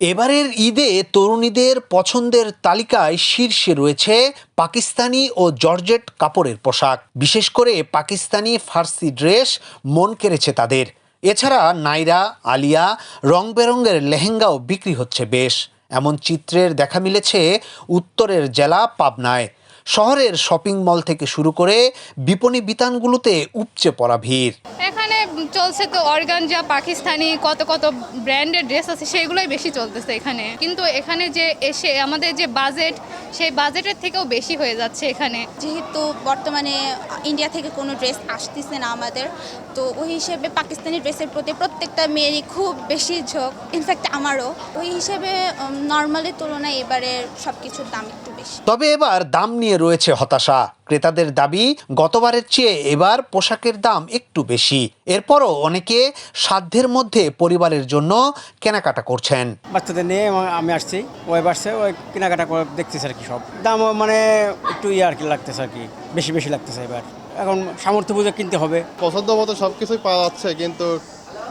এবারের ঈদে তরুণীদের পছন্দের তালিকায় শীর্ষে রয়েছে পাকিস্তানি ও জর্জেট কাপড়ের পোশাক। বিশেষ করে পাকিস্তানি ফার্সি ড্রেস মন কেড়েছে তাদের। এছাড়া নাইরা, আলিয়া রং বেরঙের লেহেঙ্গাও বিক্রি হচ্ছে বেশ। এমন চিত্রের দেখা মিলেছে উত্তরের জেলা পাবনায়। শহরের শপিং মল থেকে শুরু করে বিপণী বিতানগুলোতে উপচে পড়া ভিড়। চলছে তো অর্গানজা পাকিস্তানি কত কত ব্র্যান্ডের ড্রেস আছে সেইগুলোই বেশি চলতেছে এখানে। কিন্তু এখানে যে এসে আমাদের যে বাজেট সেই বাজেটের থেকেও বেশি হয়ে যাচ্ছে এখানে। যেহেতু বর্তমানে ইন্ডিয়া থেকে কোনো ড্রেস আসতেছে না আমাদের তো ওই হিসেবে পাকিস্তানি ড্রেসের প্রতি প্রত্যেকটা মেয়েরই খুব বেশি ঝোঁক ইনফ্যাক্ট আমারও। ওই হিসেবে নর্মালের তুলনায় এবারে সব কিছুর দাম একটু বেশি। তবে এবার দাম নিয়ে রয়েছে হতাশা। ক্রেতাদের দাবি গতবারের চেয়ে এবার পোশাকের দাম একটু বেশি। এরপরও অনেকে সাধ্যের মধ্যে পরিবারের জন্য কেনাকাটা করছেন। বাচ্চাদের নিয়ে আমা- আমি আসছি ওই বাসছে ওই কেনাকাটা করে দেখতেছে আর কি সব। দাম মানে একটু ইয়ে আর কি লাগতেছে আর কি বেশি বেশি লাগতেছে এবার। এখন সামর্থ্য বুঝে কিনতে হবে। পছন্দ মতো সব কিছুই পাওয়া যাচ্ছে কিন্তু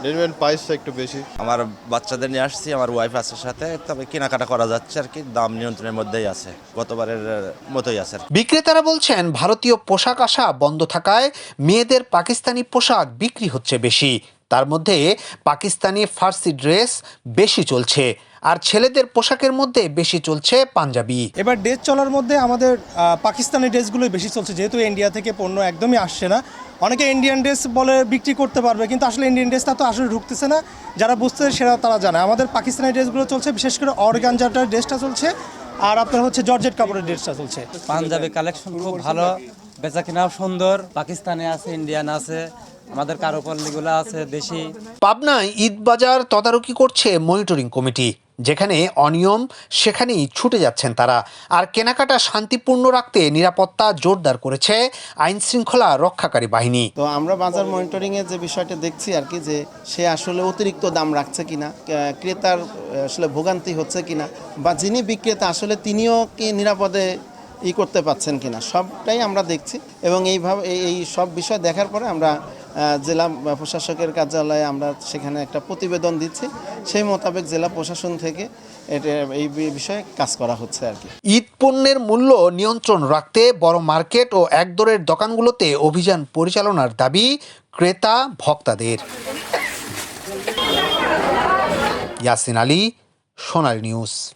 রেডিমেড প্রাইসটা একটু বেশি আমার বাচ্চাদের নিয়ে আসছি আমার ওয়াইফ আছে সাথে তবে কেনাকাটা করা যাচ্ছে আর কি দাম নিয়ন্ত্রণের মধ্যেই আছে গতবারের মতোই আছে বিক্রেতারা বলছেন ভারতীয় পোশাক আসা বন্ধ থাকায় মেয়েদের পাকিস্তানি পোশাক বিক্রি হচ্ছে বেশি। তার মধ্যে পাকিস্তানি ফার্সি ড্রেস বেশি চলছে। আর ছেলেদের পোশাকের মধ্যে বেশি চলছে পাঞ্জাবি। এবার ড্রেস চলার মধ্যে আমাদের পাকিস্তানি ড্রেসগুলোই বেশি চলছে। যেহেতু ইন্ডিয়া থেকে পণ্য একদমই আসছে না। অনেকে ইন্ডিয়ান ড্রেস বলে বিক্রি করতে পারবে কিন্তু আসলে ইন্ডিয়ান ড্রেসটা তো আসলে ঢুকতেছে না। যারা বুঝতেছে সেটা তারা জানে। আমাদের পাকিস্তানি ড্রেসগুলো চলছে বিশেষ করে অর্গানজাটার ড্রেসটা চলছে আর আপনার হচ্ছে জর্জেট কাপড়ের ড্রেসটা চলছে। পাঞ্জাবি কালেকশন খুব ভালো। বেচা কিনাও সুন্দর পাকিস্তানে আছে ইন্ডিয়ান আছে আমাদের কারুপল্লীগুলো আছে দেশি। পাবনায় ঈদ বাজার তদারকি করছে মনিটরিং কমিটি। যেখানে অনিয়ম সেখানেই ছুটে যাচ্ছেন তারা। আর কেনাকাটা শান্তিপূর্ণ রাখতে নিরাপত্তা জোরদার করেছে আইন শৃঙ্খলা রক্ষাকারী বাহিনী। তো আমরা বাজার মনিটরিংয়ের যে বিষয়টা দেখছি আর কি যে সে আসলে অতিরিক্ত দাম রাখছে কিনা ক্রেতার আসলে ভোগান্তি হচ্ছে কিনা বা যিনি বিক্রেতা আসলে তিনিও কি নিরাপদে ই করতে পাচ্ছেন কিনা, সবটাই আমরা দেখছি এবং এইভাবে এই- সব বিষয় দেখার পরে আমরা জেলা প্রশাসকের কার্যালয়ে আমরা সেখানে একটা প্রতিবেদন দিচ্ছি। সেই মোতাবেক জেলা প্রশাসন থেকে এটা, এই বিষয়ে কাজ করা হচ্ছে আর কি। ঈদ পণ্যের মূল্য নিয়ন্ত্রণ রাখতে বড় মার্কেট ও একদরের দোকানগুলোতে অভিযান পরিচালনার দাবি ক্রেতা ভক্তাদের। ইয়াসিন আলী, সোনালী নিউজ।